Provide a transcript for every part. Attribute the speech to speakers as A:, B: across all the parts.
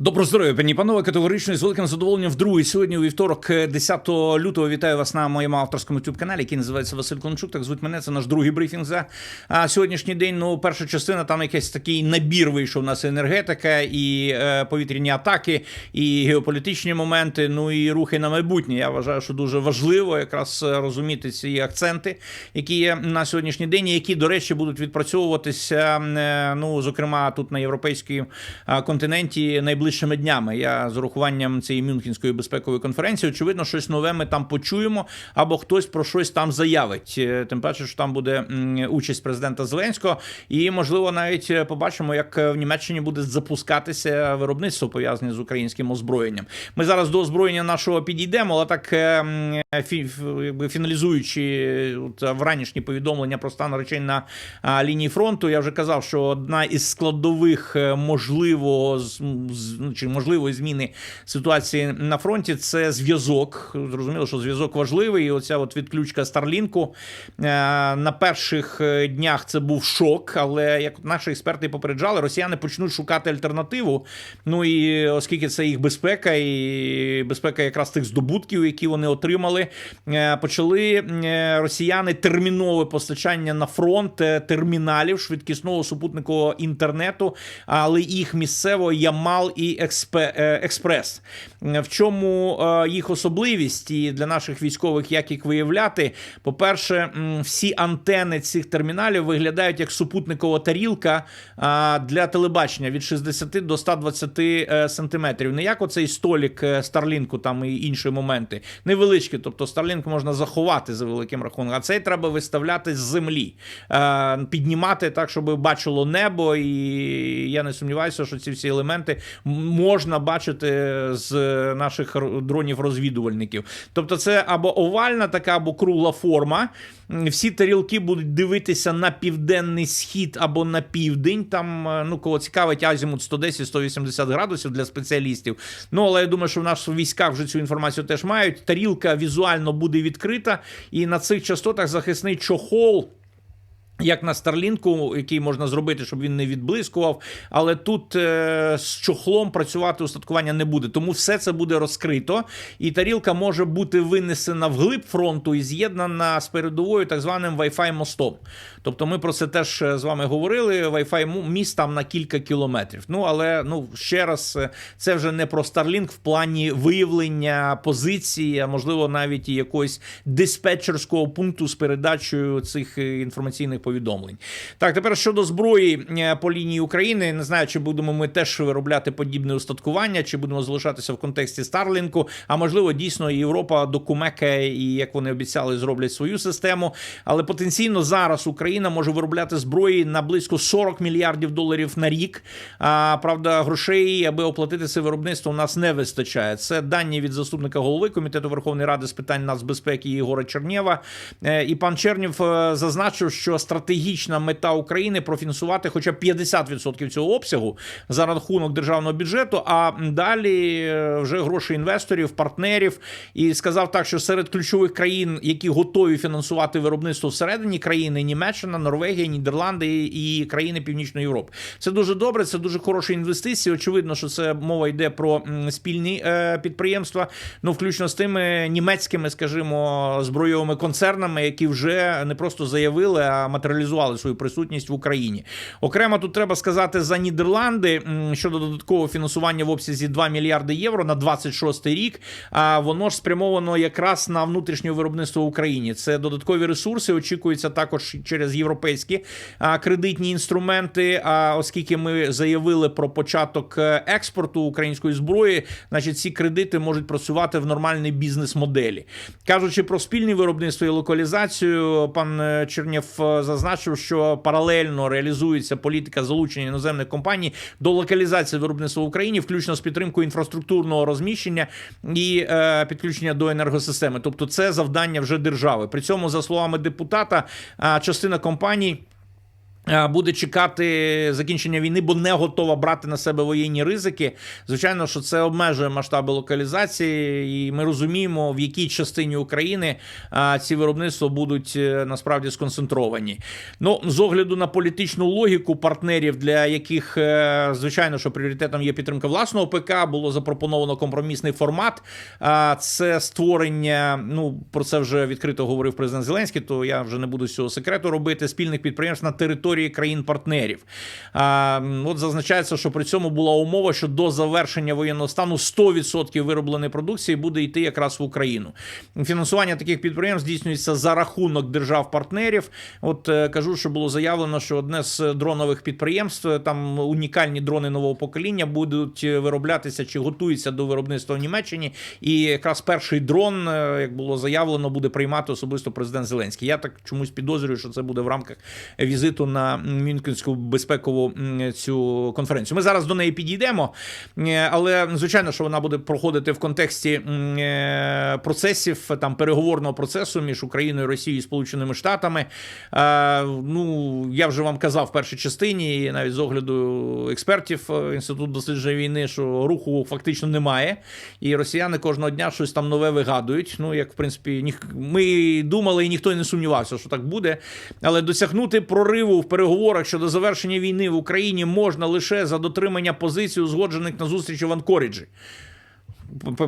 A: Добро здоров'я, пані панове, категорично і з великим задоволенням вдруге сьогодні у вівторок, е, 10 лютого, вітаю вас на моєму авторському youtube каналі який називається Василь Клончук. Так звуть мене. Це наш другий брифінг за сьогоднішній день. Ну, перша частина там якийсь такий набір вийшов у нас енергетика і е, повітряні атаки, і геополітичні моменти. Ну і рухи на майбутнє. Я вважаю, що дуже важливо якраз е, розуміти ці акценти, які є на сьогоднішній день, і які, до речі, будуть відпрацьовуватися. е, Ну, зокрема, тут на європейській а, континенті найближчими днями. Я з урахуванням цієї Мюнхенської безпекової конференції, очевидно, щось нове ми там почуємо, або хтось про щось там заявить. Е, Тим паче, що там буде участь президента Зеленського, і можливо навіть е, побачимо, як е, в Німеччині буде запускатися виробництво пов'язане з українським озброєнням. Ми зараз до озброєння нашого підійдемо, але так якби фіналізуючи от, вранішні повідомлення про стан речей на лінії фронту, я вже казав, що одна із складових можливо з- ну, чи можливої зміни ситуації на фронті це зв'язок. Зрозуміло, що зв'язок важливий. І оця от відключка Старлінку е, на перших е, днях це був шок. Але як наші експерти попереджали, росіяни почнуть шукати альтернативу. Ну і оскільки це їх безпека, і безпека якраз тих здобутків, які вони отримали, е, почали росіяни термінове постачання на фронт терміналів швидкісного супутникового інтернету, але їх місцево Ямал і Експе- е, Експрес. Е, В чому е, їх особливість і для наших військових, як їх виявляти? По-перше, всі антени цих терміналів виглядають як супутникова тарілка для телебачення від 60 до 120 е, сантиметрів. Не як оцей столік е, Старлінку там і інші моменти. Невеличкі, тобто Старлінк можна заховати за великим рахунком, а цей треба виставляти з землі, е, піднімати так, щоб бачило небо. І я не сумніваюся, що ці всі елементи можна бачити з наших дронів-розвідувальників. Тобто, це або овальна така, або кругла форма. Всі тарілки будуть дивитися на південний схід або на південь. Там, е, ну, кого цікавить, азімут 110-180 градусів для спеціалістів. Ну, але я думаю, що в наших військах вже цю інформацію теж мають. Тарілка візуально буде відкрита, і на цих частотах захисний чохол. Як на Старлінку, який можна зробити, щоб він не відблискував, але тут е, з чохлом працювати устаткування не буде. Тому все це буде розкрито, і тарілка може бути винесена вглиб фронту і з'єднана з передовою так званим Wi-Fi мостом. Тобто ми про це теж е, з вами говорили. Wi-Fi міст там на кілька кілометрів. Ну але ну ще раз, е, це вже не про Starlink в плані виявлення позиції, а можливо навіть і якогось диспетчерського пункту з передачею цих е, інформаційних повідомлень. Так, тепер щодо зброї е, по лінії України, не знаю, чи будемо ми теж виробляти подібне устаткування, чи будемо залишатися в контексті Старлінку. А можливо, дійсно Європа докумекає і як вони обіцяли, зроблять свою систему. Але потенційно зараз Україна може виробляти зброї на близько 40 мільярдів доларів на рік. А правда, грошей, аби оплатити це виробництво, у нас не вистачає. Це дані від заступника голови комітету Верховної Ради з питань нацбезпеки Ігора Чернєва. Е, І пан Чернєв е, зазначив, що стратегічна мета України профінансувати хоча б 50% цього обсягу за рахунок державного бюджету. А далі е, вже гроші інвесторів, партнерів. І сказав так, що серед ключових країн, які готові фінансувати виробництво всередині країни, Німеччина, Норвегія, Нідерланди і країни Північної Європи. Це дуже добре, це дуже хороші інвестиції. Очевидно, що це мова йде про спільні е, підприємства, ну включно з тими німецькими, скажімо, збройовими концернами, які вже не просто заявили, а матеріалізували свою присутність в Україні. Окремо тут треба сказати за Нідерланди щодо додаткового фінансування в обсязі 2 мільярди євро на 26 рік. А воно ж спрямовано якраз на внутрішнє виробництво в Україні. Це додаткові ресурси. Очікується також через європейські кредитні інструменти. А оскільки ми заявили про початок е, експорту української зброї, значить ці кредити можуть працювати в нормальній бізнес-моделі. Кажучи про спільне виробництво і локалізацію, пан е, Чернєв е, зазначив, що паралельно реалізується політика залучення іноземних компаній до локалізації виробництва в Україні, включно з підтримкою інфраструктурного розміщення і е, підключення до енергосистеми. Тобто, це завдання вже держави. При цьому, за словами депутата, частина компаній. Е, Буде чекати закінчення війни, бо не готова брати на себе воєнні ризики. Звичайно, що це обмежує масштаби локалізації, і ми розуміємо, в якій частині України ці виробництва будуть е, насправді сконцентровані. Ну, з огляду на політичну логіку партнерів, для яких е, звичайно, що пріоритетом є підтримка власного ПК, було запропоновано компромісний формат. Це створення. Ну про це вже відкрито говорив президент Зеленський. То я вже не буду з цього секрету робити спільних підприємств на території країн-партнерів. А, От зазначається, що при цьому була умова, що до завершення воєнного стану 100% виробленої продукції буде йти якраз в Україну. Фінансування таких підприємств здійснюється за рахунок держав-партнерів. От е, кажу, що було заявлено, що одне з дронових підприємств, е, там унікальні дрони нового покоління, будуть е, вироблятися чи готуються до виробництва в Німеччині. І якраз перший дрон, як було заявлено, буде приймати особисто президент Зеленський. Я так чомусь підозрюю, що це буде в рамках візиту на Мюнхенську безпекову цю конференцію. Ми зараз до неї підійдемо, е, але звичайно, що вона буде проходити в контексті е, процесів там переговорного процесу між Україною, Росією і Сполученими Штатами. Е, Ну я вже вам казав в першій частині, і навіть з огляду експертів інституту дослідження війни, що руху фактично немає, і росіяни кожного дня щось там нове вигадують. Ну як в принципі, ніх... ми думали, і ніхто не сумнівався, що так буде. Але досягнути прориву в переговорах щодо завершення війни в Україні можна лише за дотримання позицій, узгоджених на зустрічі в Анкоріджі.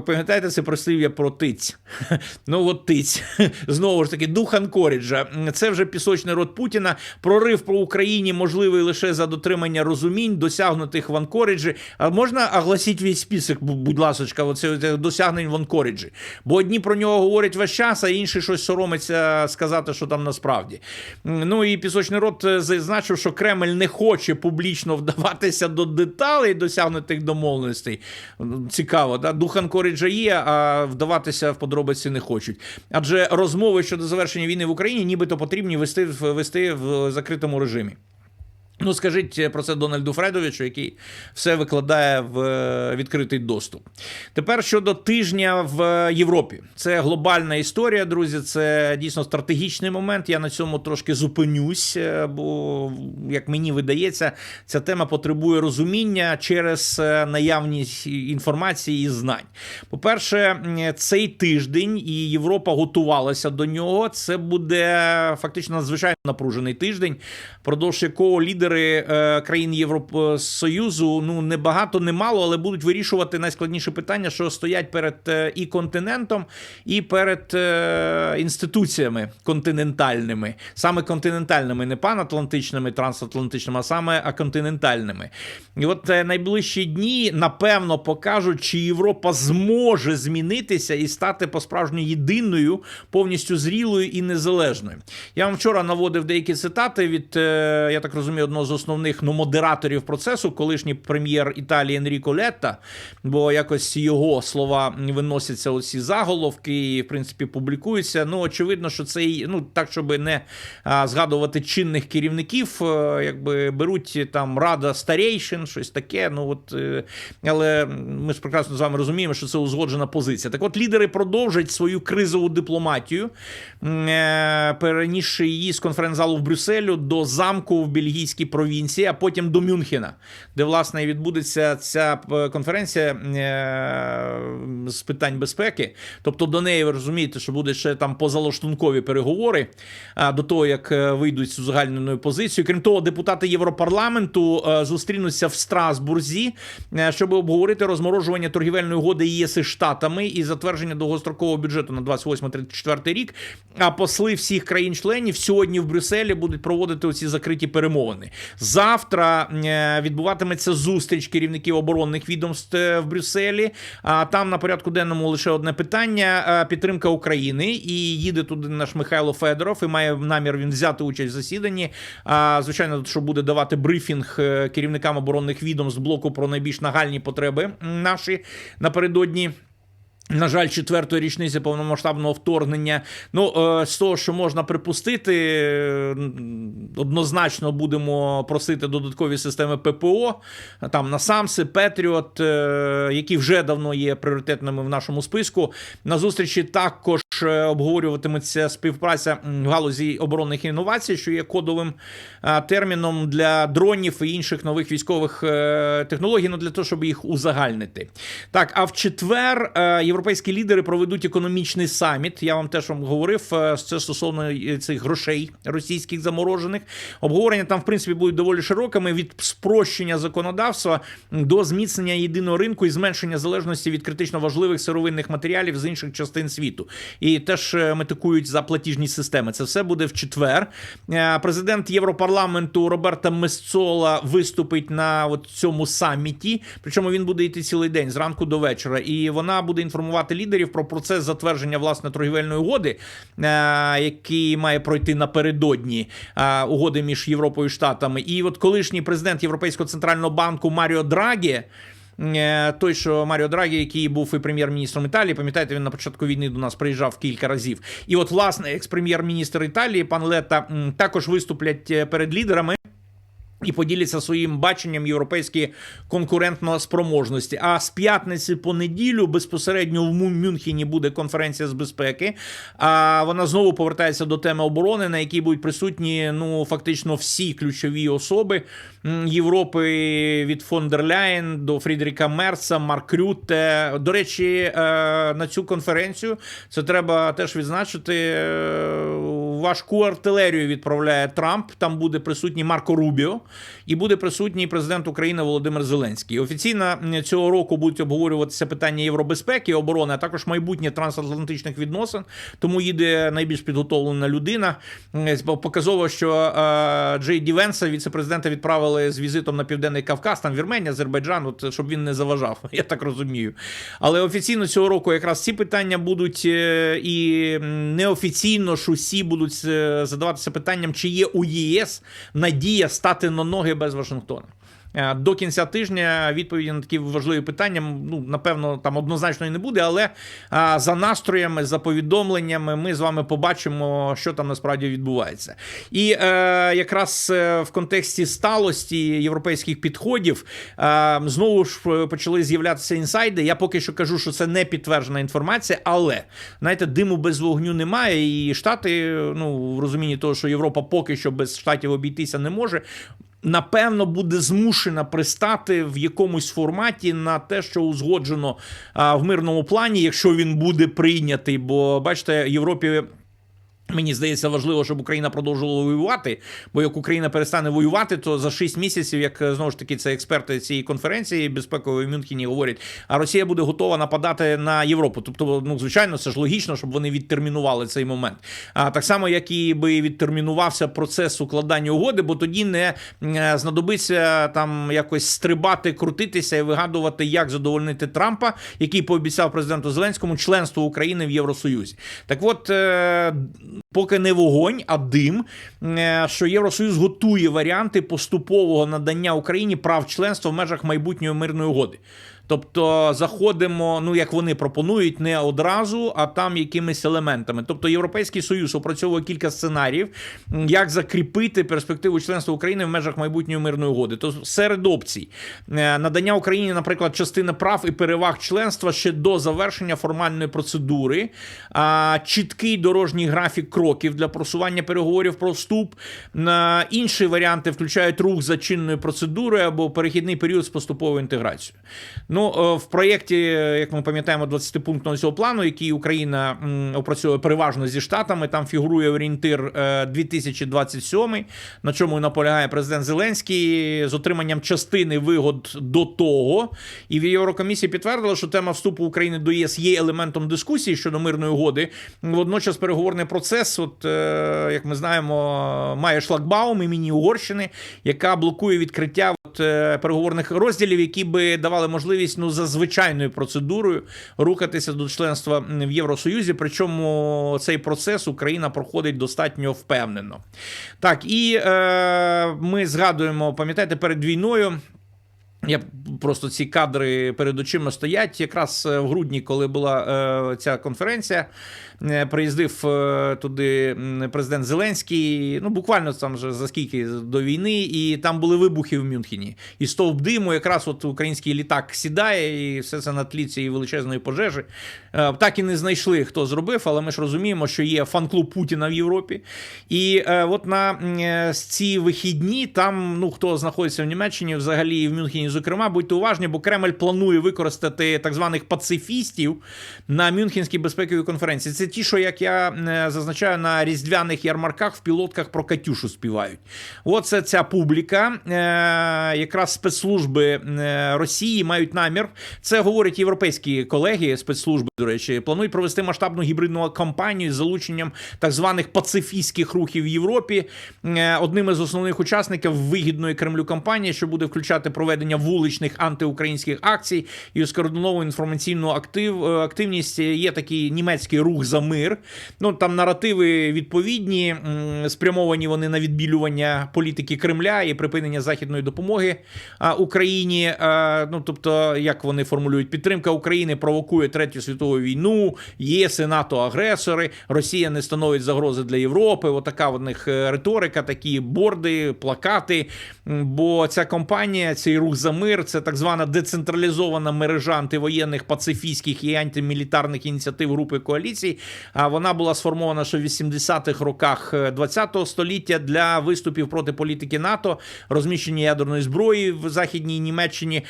A: Пам'ятаєте це прислів'я про тиць? Ну от тиць. Знову ж таки, дух Анкоріджа. Це вже пісочний рот Путіна. Прорив по Україні можливий лише за дотримання розумінь, досягнутих в Анкоріджі. А можна оголосити весь список, будь ласка, досягнень в Анкоріджі? Бо одні про нього говорять весь час, а інші щось соромиться сказати, що там насправді. Ну і пісочний рот е, зазначив, що Кремль не хоче публічно вдаватися до деталей досягнутих домовленостей. Цікаво, да? дух Анкоріджа є, а вдаватися в подробиці не хочуть. Адже розмови щодо завершення війни в Україні нібито потрібні вести, вести в закритому режимі. Ну, скажіть про це Дональду Фредовичу, який все викладає в е, відкритий доступ. Тепер щодо тижня в Європі. Це глобальна історія, друзі. Це дійсно стратегічний момент. Я на цьому трошки зупинюсь, е, бо, як мені видається, ця тема потребує розуміння через е, наявність інформації і знань. По-перше, цей тиждень і Європа готувалася до нього. Це буде фактично надзвичайно напружений тиждень, продовж якого лідери е, країн Євросоюзу ну не багато, не мало, але будуть вирішувати найскладніші питання, що стоять перед е, і континентом, і перед е, інституціями континентальними, саме континентальними, не панатлантичними, трансатлантичними, а саме континентальними. І от е, найближчі дні напевно покажуть, чи Європа зможе змінитися і стати по-справжньо єдиною, повністю зрілою і незалежною. Я вам вчора наводив деякі цитати від, е, я так розумію, одного з основних ну, модераторів процесу, колишній прем'єр Італії Енріко Летта, бо якось його слова виносяться оці заголовки і, в принципі, публікуються. Ну, очевидно, що це ну, так, щоб не згадувати чинних керівників, е, якби беруть там рада старейшин, щось таке. Ну от, е, але ми ж прекрасно з вами розуміємо, що це узгоджена позиція. Так от лідери продовжать свою кризову дипломатію, е, перенісши її з конференц-залу в Брюсселю до замку в бельгійській провінції, а потім до Мюнхена, де власне відбудеться ця е, конференція е, з питань безпеки. Тобто до неї ви розумієте, що буде ще там позалаштункові переговори до того, як е, вийдуть з узагальненою позицією. Крім того, депутати Європарламенту зустрінуться в Страсбурзі, щоб обговорити розморожування торгівельної угоди ЄС і Штатами і затвердження довгострокового бюджету на 28-34 рік. А посли всіх країн-членів сьогодні в Брюсселі будуть проводити оці закриті перемовини. Завтра е, відбуватиметься зустріч керівників оборонних відомств е, в Брюсселі. А там на порядку денному лише одне питання: е, підтримка України. І їде туди наш Михайло Федоров, і має намір він взяти участь в засіданні. А звичайно, що буде давати брифінг керівникам оборонних відомств блоку про найбільш нагальні потреби наші напередодні. На жаль, четвертої річниці повномасштабного вторгнення. Ну, е, з того, що можна припустити, однозначно будемо просити додаткові системи ППО, там Насамси, Петріот, е, які вже давно є пріоритетними в нашому списку. На зустрічі також також е, обговорюватиметься співпраця в галузі оборонних інновацій, що є кодовим е, терміном для дронів і інших нових військових е, технологій, ну для того, щоб їх узагальнити. Так, а в четвер європейські лідери проведуть економічний саміт. Я вам теж вам говорив це стосовно цих грошей російських заморожених. Обговорення там, в принципі, будуть доволі широкими від спрощення законодавства до зміцнення єдиного ринку і зменшення залежності від критично важливих сировинних матеріалів з інших частин світу. І теж е, метикують за платіжні системи. Це все буде в четвер. Е, Президент Європарламенту Роберта Месцола виступить на от цьому саміті. Причому він буде йти цілий день зранку до вечора. І вона буде інформувати лідерів про процес затвердження власне торгівельної угоди, е, який має пройти напередодні угоди між Європою і Штатами. І от колишній президент Європейського центрального банку Маріо Драгі. Е, Той, що Маріо Драгі, який був і прем'єр-міністром Італії, пам'ятаєте, він на початку війни до нас приїжджав кілька разів. І от, власне, екс-прем'єр-міністр Італії, пан Лета, також виступлять е, перед лідерами. І поділяться своїм баченням європейської конкурентної спроможності. А з п'ятниці по неділю безпосередньо в Мюнхені буде конференція з безпеки. А вона знову повертається до теми оборони, на якій будуть присутні ну фактично всі ключові особи Європи від фон дер Ляєн до Фрідріка Мерца, Марк Рютте. До речі, е, на цю конференцію це треба теж відзначити. Важку артилерію відправляє Трамп. Там буде присутній Марко Рубіо і буде присутній президент України Володимир Зеленський. Офіційно цього року будуть обговорюватися питання євробезпеки, оборони, а також майбутнє трансатлантичних відносин. Тому їде найбільш підготовлена людина. Показово, що е, Джей Ді Венса, віце-президента, відправили з візитом на південний Кавказ, там Вірменія, Азербайджан, от, щоб він не заважав. Я так розумію. Але офіційно цього року якраз ці питання будуть е, і неофіційно ж усі будуть е, задаватися питанням, чи є у ЄС надія стати на ноги без Вашингтона. Е, До кінця тижня відповіді на такі важливі питання, ну напевно, там однозначно не буде, але за настроями, за повідомленнями, ми з вами побачимо, що там насправді відбувається. І е, якраз е, в контексті сталості європейських підходів е, знову ж е, почали з'являтися інсайди. Я поки що кажу, що це не підтверджена інформація, але знаєте, диму без вогню немає. І Штати, ну в розумінні того, що Європа поки що без штатів обійтися не може напевно буде змушена пристати в якомусь форматі на те, що узгоджено в мирному плані, якщо він буде прийнятий. Бо бачите, Європі. Мені здається, важливо, щоб Україна продовжувала воювати. Бо як Україна перестане воювати, то за 6 місяців, як е, знову ж таки це експерти цієї конференції безпекової в Мюнхені говорять, а Росія буде готова нападати на Європу. Тобто, ну звичайно, це ж логічно, щоб вони відтермінували цей момент. А так само, як і би відтермінувався процес укладання угоди, бо тоді не е, знадобиться там якось стрибати, крутитися і вигадувати, як задовольнити Трампа, який пообіцяв президенту Зеленському членство України в Євросоюзі. Так от. Поки не вогонь, а дим, е, що Євросоюз готує варіанти поступового надання Україні прав членства в межах майбутньої мирної угоди. Тобто заходимо, ну як вони пропонують, не одразу, а там якимись елементами. Тобто Європейський Союз опрацьовує кілька сценаріїв, як закріпити перспективу членства України в межах майбутньої мирної угоди. То серед опцій е, надання Україні, наприклад, частини прав і переваг членства ще до завершення формальної процедури, чіткий дорожній графік кроків для просування переговорів про вступ. Інші варіанти включають рух за чинною процедурою або перехідний період з поступовою інтеграцією. Ну, е, в проєкті, як ми пам'ятаємо, 20-пунктного цього плану, який Україна опрацьовує переважно зі штатами, там фігурує орієнтир е, 2027, на чому і наполягає президент Зеленський з отриманням частини вигод до того. І в Єврокомісії підтвердили, що тема вступу України до ЄС є елементом дискусії щодо мирної угоди. Водночас переговорний процес, от е, як ми знаємо, має шлагбаум імені Угорщини, яка блокує відкриття от, е, переговорних розділів, які би давали можливість ну за звичайною процедурою рухатися до членства в Євросоюзі. Причому цей процес Україна проходить достатньо впевнено. Так, і е, ми згадуємо, пам'ятаєте, перед війною. Я просто ці кадри перед очима стоять. Якраз е, в грудні, коли була е, ця конференція, приїздив е, туди президент Зеленський. Ну, буквально там вже за скільки до війни, і там були вибухи в Мюнхені. І стовп диму, якраз от український літак сідає, і все це на тлі цієї величезної пожежі. Е, так і не знайшли, хто зробив, але ми ж розуміємо, що є фан-клуб Путіна в Європі. І е, от на е, ці вихідні там, ну хто знаходиться в Німеччині, взагалі і в Мюнхені, зокрема, будьте уважні, бо Кремль планує використати так званих пацифістів на Мюнхенській безпековій конференції. Це ті, що як я е, зазначаю на різдвяних ярмарках в пілотках про Катюшу співають. Оце ця публіка, е, якраз спецслужби е, Росії мають намір. Це говорять європейські колеги, спецслужби, до речі, планують провести масштабну гібридну кампанію з залученням так званих пацифістських рухів в Європі. Одним із основних учасників вигідної Кремлю кампанії, що буде включати проведення вуличних антиукраїнських акцій і скоординовану інформаційну актив, активність. Є такий німецький рух за мир. Ну там наративи відповідні, спрямовані вони на відбілювання політики Кремля і припинення західної допомоги Україні. Ну тобто, як вони формулюють, підтримка України провокує третю світову війну, ЄС і НАТО агресори, Росія не становить загрози для Європи. Отака в них е, риторика, такі борди, плакати. Бо ця компанія, цей рух за мир, це так звана децентралізована мережа антивоєнних пацифістських і антимілітарних ініціатив групи коаліцій. Вона була сформована ще в 80-х роках ХХ століття для виступів проти політики НАТО, розміщення ядерної зброї в західній Німеччині.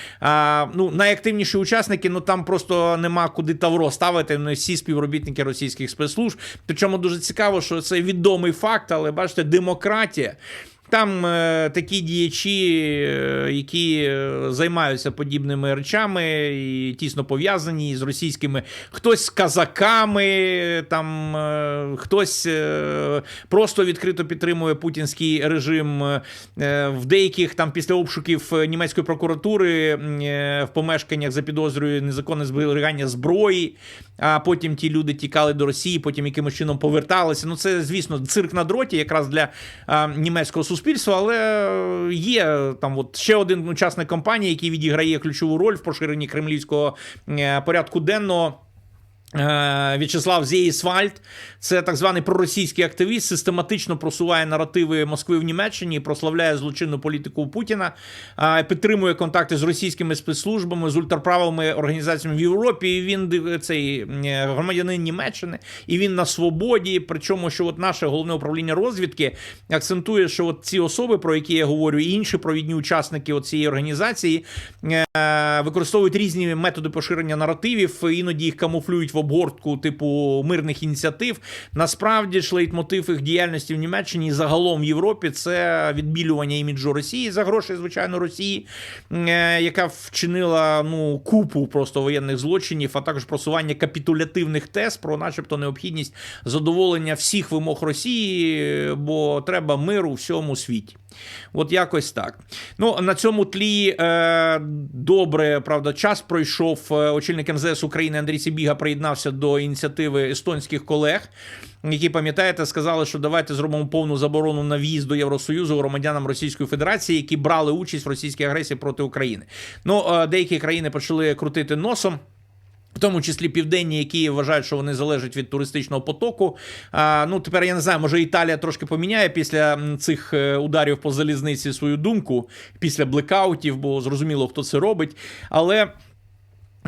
A: Ну, найактивніші учасники, ну там просто нема куди тавро ставити. Ну, всі співробітники російських спецслужб. Причому дуже цікаво, що це відомий факт, але бачите, демократія. Там е, такі діячі, е, які е, займаються подібними речами і тісно пов'язані з російськими, хтось з казаками, там е, хтось е, просто відкрито підтримує путінський режим. Е, в деяких там після обшуків німецької прокуратури е, в помешканнях за підозрою незаконне зберігання зброї, а потім ті люди тікали до Росії, потім якимось чином поверталися. Ну це, звісно, цирк на дроті, якраз для а, німецького суспільства, але є там от ще один учасник компанії, який відіграє ключову роль в поширенні кремлівського е, порядку денного. Е, В'ячеслав Зєїсвальд, це так званий проросійський активіст, систематично просуває наративи Москви в Німеччині, прославляє злочинну політику Путіна, е, підтримує контакти з російськими спецслужбами, з ультраправими організаціями в Європі. І Він цей е, громадянин Німеччини, і він на свободі. Причому, що от наше головне управління розвідки акцентує, що от ці особи, про які я говорю, і інші провідні учасники цієї організації використовують різні методи поширення наративів, іноді їх камуфлюють в обгортку типу мирних ініціатив. Насправді ж лейтмотив їх діяльності в Німеччині і загалом в Європі це відбілювання іміджу Росії за гроші, звичайно, Росії, е, яка вчинила ну купу просто воєнних злочинів, а також просування капітулятивних тез про, начебто, необхідність задоволення всіх вимог Росії, бо треба миру у всьому світі. От якось так. Ну на цьому тлі е, добре, правда, час пройшов. Е, Очільник МЗС України Андрій Сібіга приєднався до ініціативи естонських колег. Які пам'ятаєте, сказали, що давайте зробимо повну заборону на в'їзд до Євросоюзу громадянам Російської Федерації, які брали участь в російській агресії проти України. Ну е, деякі країни почали крутити носом. В тому числі південні, які вважають, що вони залежать від туристичного потоку. А, ну тепер я не знаю, може Італія трошки поміняє після цих е, ударів по залізниці свою думку після блекаутів, бо зрозуміло, хто це робить. Але.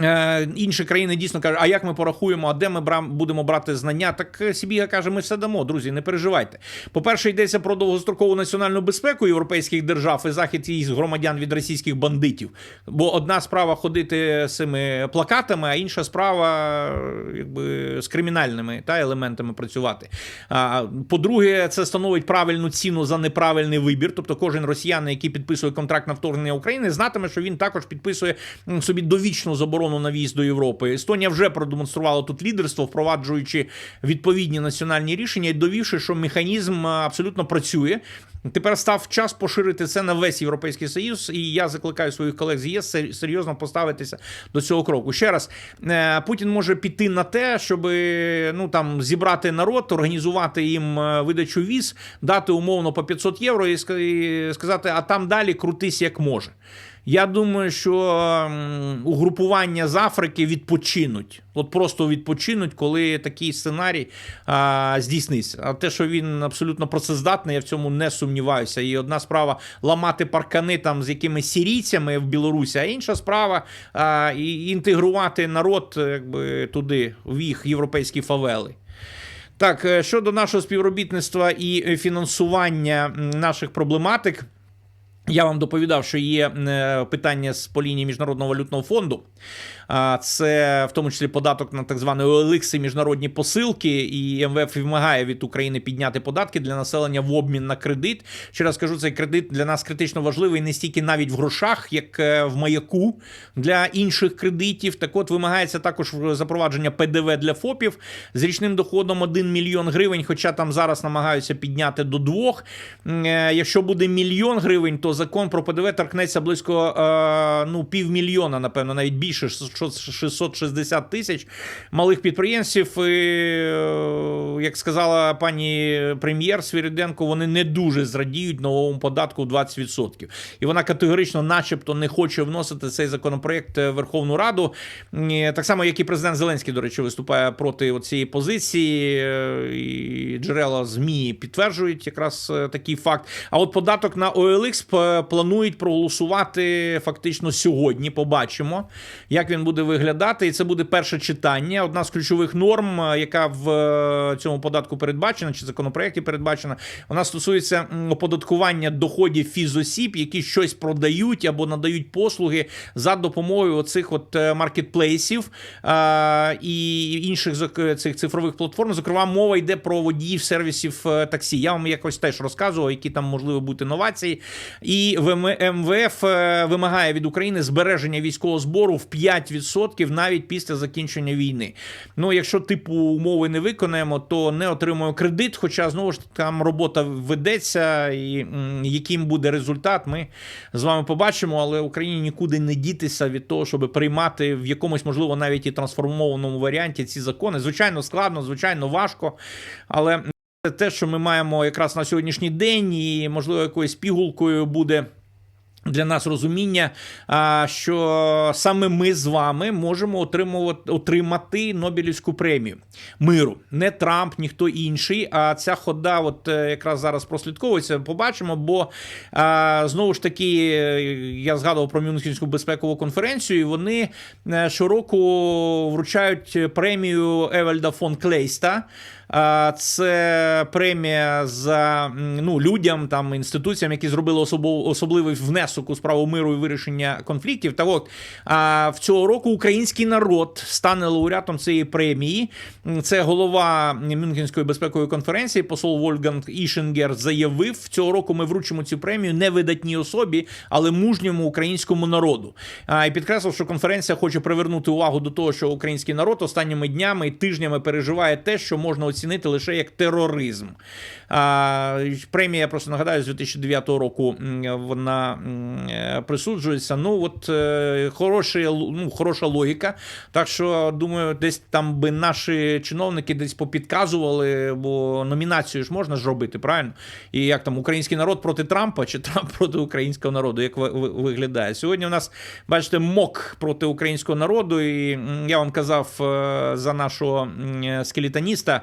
A: Е, інші країни дійсно кажуть, а як ми порахуємо, а де ми будемо брати знання? Так е, Сібіга каже, ми все дамо, друзі, не переживайте. По-перше, йдеться про довгострокову національну безпеку європейських держав і захист їх громадян від російських бандитів. Бо одна справа ходити з цими плакатами, а інша справа якби з кримінальними та елементами працювати. По-друге, це становить правильну ціну за неправильний вибір. Тобто, кожен росіянин, який підписує контракт на вторгнення України, знатиме, що він також підписує собі довічну заборону на в'їзд до Європи. Естонія вже продемонструвала тут лідерство, впроваджуючи відповідні національні рішення і довівши, що механізм абсолютно працює. Тепер став час поширити це на весь європейський союз, і я закликаю своїх колег з ЄС серйозно поставитися до цього кроку. Ще раз, е, Путін може піти на те, щоб ну там зібрати народ, організувати їм е, видачу віз, дати умовно по 500 євро і сказати, а там далі крутись як може. Я думаю, що угрупування з Африки відпочинуть. От просто відпочинуть, коли такий сценарій а, здійсниться. А те, що він абсолютно працездатний, я в цьому не сумніваюся. І одна справа ламати паркани там з якимись сірійцями в Білорусі, а інша справа а, і інтегрувати народ якби, туди, в їх європейські фавели. Так, е, щодо нашого співробітництва і фінансування наших проблематик. Я вам доповідав, що є е, питання з по лінії Міжнародного валютного фонду. Це в тому числі податок на так звані і міжнародні посилки. І МВФ вимагає від України підняти податки для населення в обмін на кредит. Ще раз кажу, цей кредит для нас критично важливий не стільки навіть в грошах, як е, в маяку для інших кредитів. Так от вимагається також запровадження ПДВ для ФОПів з річним доходом 1 мільйон гривень, хоча там зараз намагаються підняти до двох. Е, Якщо буде мільйон гривень, то закон про ПДВ торкнеться близько е, ну, півмільйона, напевно, навіть більше 660 тисяч малих підприємців. І, е, як сказала пані прем'єр Свіриденко, вони не дуже зрадіють новому податку в 20%. І вона категорично, начебто, не хоче вносити цей законопроект в Верховну Раду. Е, Так само, як і президент Зеленський, до речі, виступає проти цієї позиції. І джерела ЗМІ підтверджують якраз такий факт. А от податок на OLX планують проголосувати фактично сьогодні. Побачимо, як він буде виглядати. І це буде перше читання. Одна з ключових норм, е, яка в е, цьому податку передбачена, чи законопроекті передбачена, вона стосується оподаткування доходів фізосіб, які щось продають або надають послуги за допомогою оцих от е, маркетплейсів е, і інших цих цифрових платформ. Зокрема, мова йде про водіїв сервісів е, таксі. Я вам якось теж розказував, які там можливо бути новації. ВМ- МВФ е, вимагає від України збереження військового збору в 5% навіть після закінчення війни. Ну, якщо типу умови не виконаємо, то не отримуємо кредит. Хоча знову ж там робота ведеться, і яким буде результат, ми з вами побачимо. Але Україні нікуди не дітися від того, щоб приймати в якомусь, можливо, навіть і трансформованому варіанті ці закони. Звичайно, складно, звичайно, важко, але. Це те, що ми маємо якраз на сьогоднішній день, і можливо якоюсь пігулкою буде. Для нас розуміння, що саме ми з вами можемо отримувати отримати Нобелівську премію миру. Не Трамп, ніхто інший. А ця хода, от е, якраз зараз прослідковується. Побачимо. Бо знову ж таки, е, я згадував про Мюнхенську безпекову конференцію. і Вони е, щороку вручають премію Евельда фон Клейста. Це премія за ну, людям, там інституціям, які зробили особо- особливий внесок у справу миру і вирішення конфліктів. Та от в цього року український народ стане лауреатом цієї премії. Це голова Мюнхенської безпекової конференції, посол Вольфганг Ішенгер заявив: цього року ми вручимо цю премію не видатній особі, але мужньому українському народу. А, І підкреслив, що конференція хоче привернути увагу до того, що український народ останніми днями і тижнями переживає те, що можна оцінити лише як тероризм. А, Премія, просто нагадаю, з 2009 року вона е, присуджується. Ну, от е, хороша, ну, хороша логіка. Так що, думаю, десь там би наші чиновники десь попідказували, бо номінацію ж можна зробити, правильно? І як там український народ проти Трампа чи Трамп проти українського народу, як ви- ви- виглядає? Сьогодні у нас, бачите, мок проти українського народу, і я вам казав е, за нашого скелетоніста.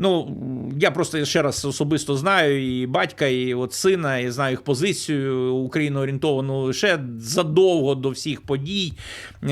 A: Ну, я просто ще раз особисто знаю і батька, і от сина, і знаю їх позицію україноорієнтовану ще задовго до всіх подій.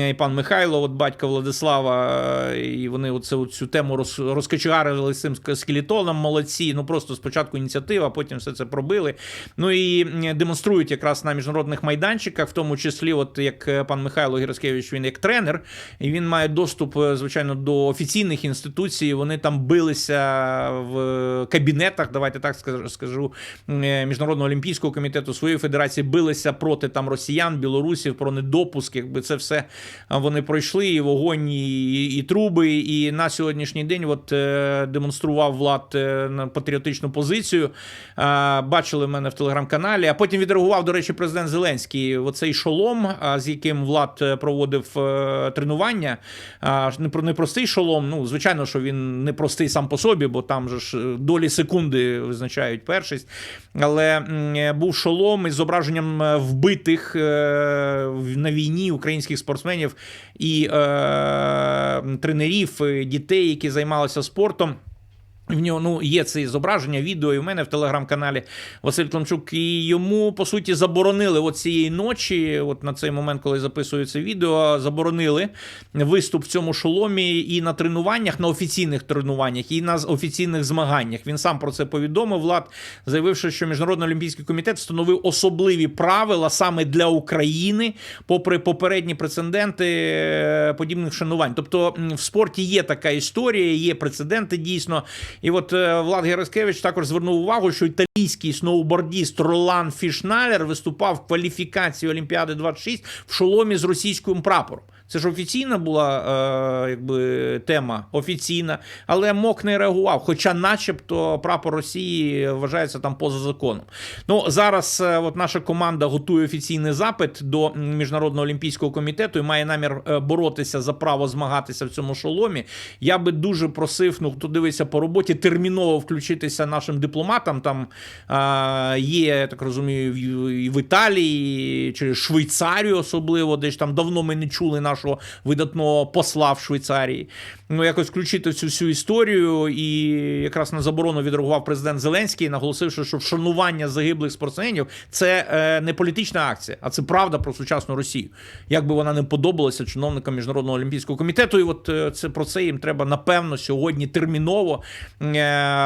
A: І пан Михайло, от батька Владислава, е, і вони оце, цю тему роз, розкачугарили з цим скелетоном, молодці. Ну просто спочатку ініціатива, потім все це пробили. Ну і демонструють якраз на міжнародних майданчиках, в тому числі, от як е, пан Михайло Гіроскевич, він як тренер, і він має доступ, е, звичайно, до офіційних інституцій. Вони там билися в кабінетах, давайте так скажу, е, Міжнародного олімпійського комітету своєї федерації билися проти там росіян, білорусів про недопуск. Якби це все вони пройшли, і вогонь, і, і труби. І на сьогоднішній день от е, демонстрував влад е, на патріотичну позицію. Бачили мене в телеграм-каналі. А потім відреагував, до речі, президент Зеленський. Оцей шолом, з яким влад проводив тренування. Не про непростий шолом. Ну, звичайно, що він не простий сам по собі. Друге, бо там же ж е, долі секунди визначають першість. Але е, був шолом із зображенням е, вбитих на війні українських спортсменів і тренерів, дітей, які займалися спортом. В нього ну є це зображення, відео і в мене в телеграм-каналі Василь Климчук. І йому по суті заборонили от цієї ночі, от на цей момент, коли записую це відео, заборонили виступ в цьому шоломі і на тренуваннях, на офіційних тренуваннях, і на офіційних змаганнях. Він сам про це повідомив. Влад заявивши, що Міжнародний олімпійський комітет встановив особливі правила саме для України, попри попередні прецеденти е, подібних шанувань. Тобто в спорті є така історія, є прецеденти дійсно. І от е, Влад Гераскевич також звернув увагу, що італійський сноубордіст Ролан Фішналер виступав в кваліфікації Олімпіади 26 в шоломі з російським прапором. Це ж офіційна була е, якби тема офіційна, але МОК не реагував. Хоча, начебто, прапор Росії вважається там поза законом. Ну зараз е, от наша команда готує офіційний запит до міжнародного олімпійського комітету і має намір е, боротися за право змагатися в цьому шоломі. Я би дуже просив, ну хто дивиться по роботі, терміново включитися нашим дипломатам. Там е, є, я так розумію, і в Італії чи Швейцарію, особливо, де ж там давно ми не чули нашого видатного посла в Швейцарії. Ну, якось включити цю всю історію. І якраз на заборону відреагував президент Зеленський, наголосивши, що вшанування загиблих спортсменів це е, не політична акція, а це правда про сучасну Росію. Як би вона не подобалася чиновникам міжнародного олімпійського комітету, і от е, це про це їм треба напевно сьогодні терміново е,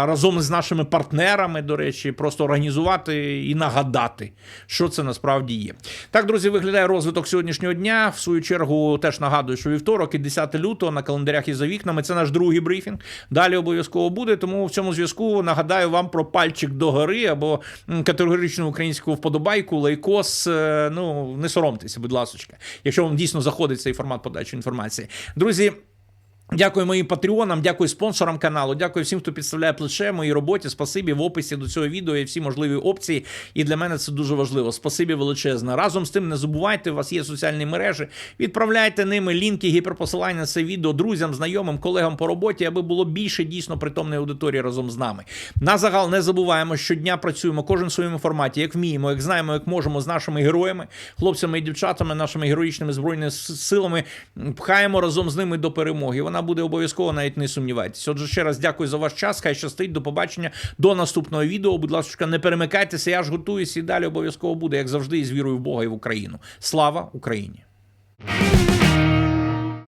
A: разом з нашими партнерами, до речі, просто організувати і нагадати, що це насправді є. Так, друзі, виглядає розвиток сьогоднішнього дня. В свою чергу теж нагадую, що вівторок і 10 лютого на календарях і за вікнами. Це наш другий брифінг. Далі обов'язково буде. Тому в цьому зв'язку нагадаю вам про пальчик до гори або категоричну українську вподобайку, лайкос. Е, Ну не соромтеся, будь ласка, якщо вам дійсно заходить цей формат подачі інформації, друзі. Дякую моїм патреонам, дякую спонсорам каналу, дякую всім, хто підставляє плече моїй роботі. Спасибі в описі до цього відео є всі можливі опції. І для мене це дуже важливо. Спасибі величезне. Разом з тим, не забувайте, у вас є соціальні мережі. Відправляйте ними лінки, гіперпосилання на це відео друзям, знайомим, колегам по роботі, аби було більше дійсно притомної аудиторії разом з нами. На загал не забуваємо, щодня працюємо кожен в своєму форматі, як вміємо, як знаємо, як можемо з нашими героями, хлопцями і дівчатами, нашими героїчними збройними силами. Пхаємо разом з ними до перемоги. Вона буде обов'язково, навіть не сумнівайтесь. Отже, ще раз дякую за ваш час. Хай щастить. До побачення до наступного відео. Будь ласка, не перемикайтеся. Я ж готуюся і далі обов'язково буде, як завжди, і з вірою в Бога і в Україну. Слава Україні!